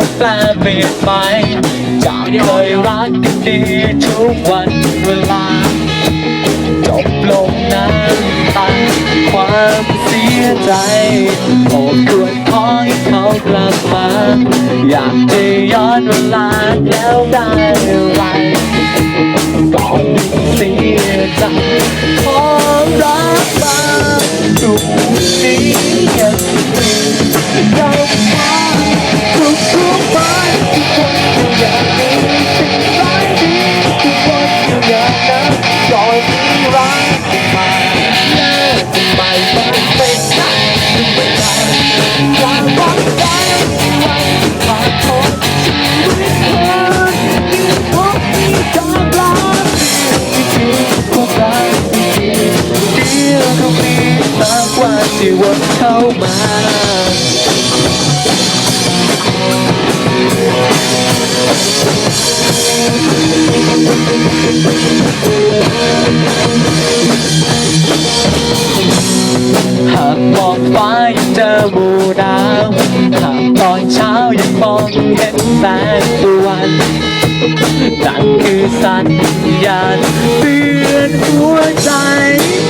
มันแปลเปลี่ยนไปจากเคยรักกันดีทุกวันเวลา จบลงน้ำตาความเสียใจโอ้ควรขอให้เขากลับมา อยากจะย้อนเวลาแล้วได้อะไรก่อนเสียใจ คอนที่รักมาเลิกไปมันเป็นไงถึงเวลาความหวังใจที่วันผ่านพ้นชีวิตเธอมีพบมีจากลาที่ดีความรักที่ดีเดียวก็มีมากกว่าที่วนเข้ามา หากมองฟ้ายังเจอหมู่ดาวหากตอนเช้ายังมองเห็นแสงตะวันนั่นคือสัญญาณเตือนหัวใจ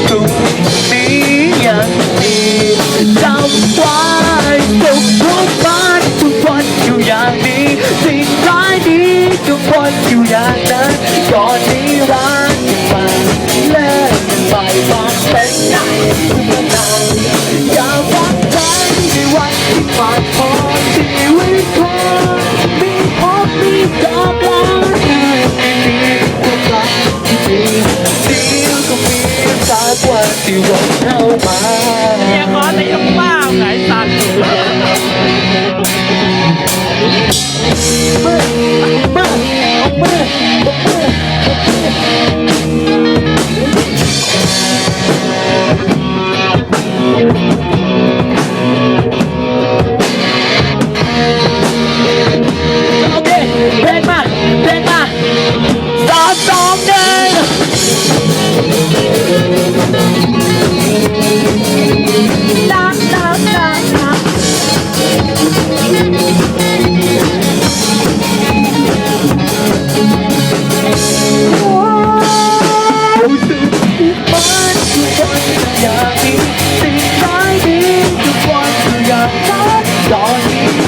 พรุ่งนี้ยังมีจำไว้ทุกทุกวันทุกวันอยู่อย่างนี้สิ่งร้ายดีทุกวันอยู่ อย่าวัดใจในวันที่ผ่านพ้นชีวิตคนมีพบมีจากลามีความรักที่ดีเดีก็มีสักวันที่วนเข้า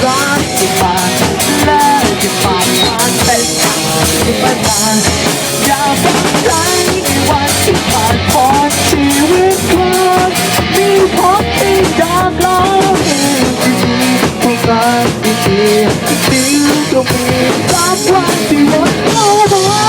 รักจะมาแล้วจะผ่านผ่านเป็นทางที่มันนาอย่าฝังใจในวันที่ผ่านพ้นชีวิตคนมีพบมีจากเราที่ดีพวกกันที่ดีที่ก็มีสักวันที่วันเข้ามาว้า